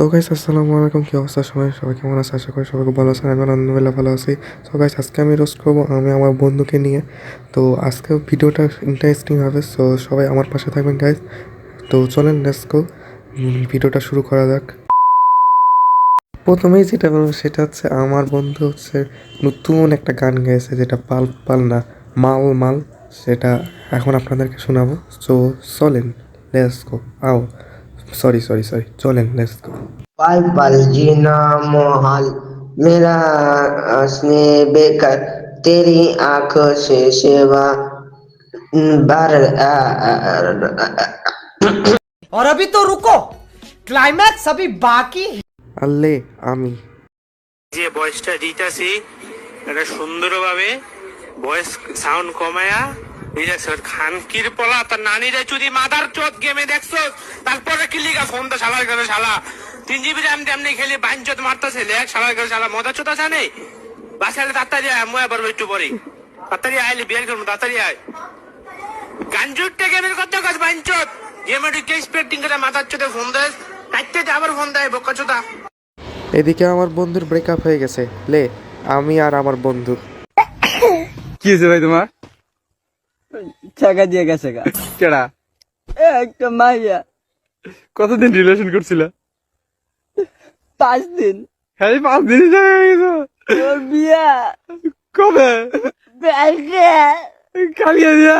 So guys আসসালামু আলাইকুম কি অবস্থা সবাই? সবাই কেমন আছে? আশা করি সবাই খুব ভালো আছেন, আমি আলহামদুলিল্লাহ ভালো আছি। সো গাইস আজকে আমি রোস্ট করব, আমি আমার বন্ধুকে নিয়ে। তো আজকে ভিডিওটা ইন্টারেস্টিং হবে সো সবাই আমার পাশে থাকবেন গাইস তো চলেন লেটস ভিডিওটা শুরু করা যাক। প্রথমেই যেটা বলব, সেটা হচ্ছে আমার বন্ধু হচ্ছে নতুন একটা গান গেয়েছে যেটা পাল পাল না, মাল মাল। সেটা এখন আপনাদেরকে শোনাবো। সো চলেন লেটস আও। সরি সরি সরি চলেন লেটস গো पल पल जीना मोहाल मेरा हंसने बेकर तेरी आंखों से सेवा बार आ- आ- आ- और अभी तो रुको क्लाइमैक्स अभी बाकी है আল্লে আমি যে ভয়েসটা দিতেছি এটা সুন্দরভাবে ভয়েস সাউন্ড কমায়া তার নানিরা যদি মাদার চোদ গেমে দেখছ? তারপরে কি লিগা ফোন তো শালার করে শালা? তিন জিবি র্যাম খেলে বাইন চোদ মারতেছে লেখ শালার করে শালা মজা চোদ আছে নেই? বাসালে তাড়াতাড়ি আয় একটু পরে। তাড়াতাড়ি আইলে বিয়ার করব তাড়াতাড়ি আয়। গাঞ্জুরটা গেমের কথা কাজ বাইন চোদ। গেমে ঢুকে স্পেক্টিং করে চোদে ফোন দেয় কাটতে আবার ফোন দেয় বোকা চোদা। এদিকে আমার বন্ধুর ব্রেকআপ হয়ে গেছে। লে আমি আর আমার বন্ধু। কি হয়েছে ভাই তোমার? টাকা দিয়ে গেছে গা। কেডা? এ, একটা মাইয়া। কতদিন রিলেশন করছিল? পাঁচ দিন। হ্যাঁ পাঁচ দিনই দেখা গেছো। ওর বিয়া। কবে? ব্যাংকে। কালিয়া দিয়া।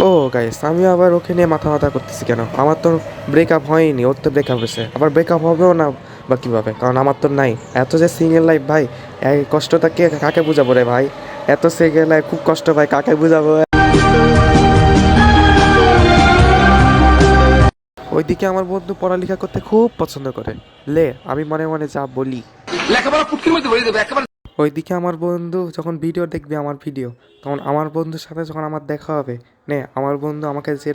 ও। গাইস আমি আবার ওকে নিয়ে মাথা মাথা করতেছি কেন? আমার তো ব্রেকআপ হয়নি ওর তো ব্রেকআপ হয়েছে। আবার ব্রেকআপ হবেও না বা কীভাবে? কারণ আমার তো নাই। এত যে সিঙ্গেল লাইফ ভাই এই কষ্টটা কে কাকে বুঝাবো রে ভাই? এত লাইফ খুব কষ্ট পায় কাকে বুঝাবো? ওইদিকে আমার বন্ধু পড়ালেখা করতে খুব পছন্দ করে। লে আমি মনে মনে যা বলি। ওইদিকে আমার বন্ধু যখন ভিডিও দেখবে আমার ভিডিও তখন আমার বন্ধুর সাথে যখন আমার দেখা হবে নে আমার বন্ধু আমাকে যে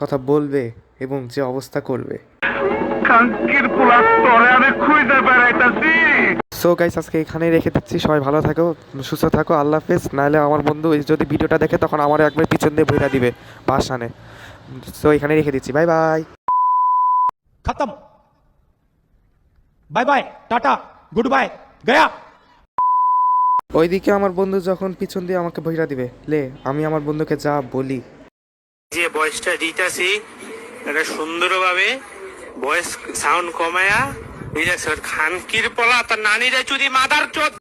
কথা বলবে এবং যে অবস্থা করবে। সো গাইস আজকে এখানেই রেখে দিচ্ছি। সবাই ভালো থাকো সুস্থ থাকো আল্লাহ হাফেজ। নাহলে আমার বন্ধু যদি ভিডিওটা দেখে তখন আমার একবার পিছন দিয়ে ভইরা দিবে বাসানে। সো এখানে রেখে দিচ্ছি। বাই বাই খতম। বাই বাই টাটা। গুড বাই গয়া। ওইদিকে আমার বন্ধু যখন পিছন দিয়ে আমাকে ভইরা দিবে লে আমি আমার বন্ধুকে যা বলি। যে বয়সটা দিতাছি এটা সুন্দরভাবে বয়স সাউন্ড কমায়া খানকির পলা তার নানিরা যদি মাদার চোদ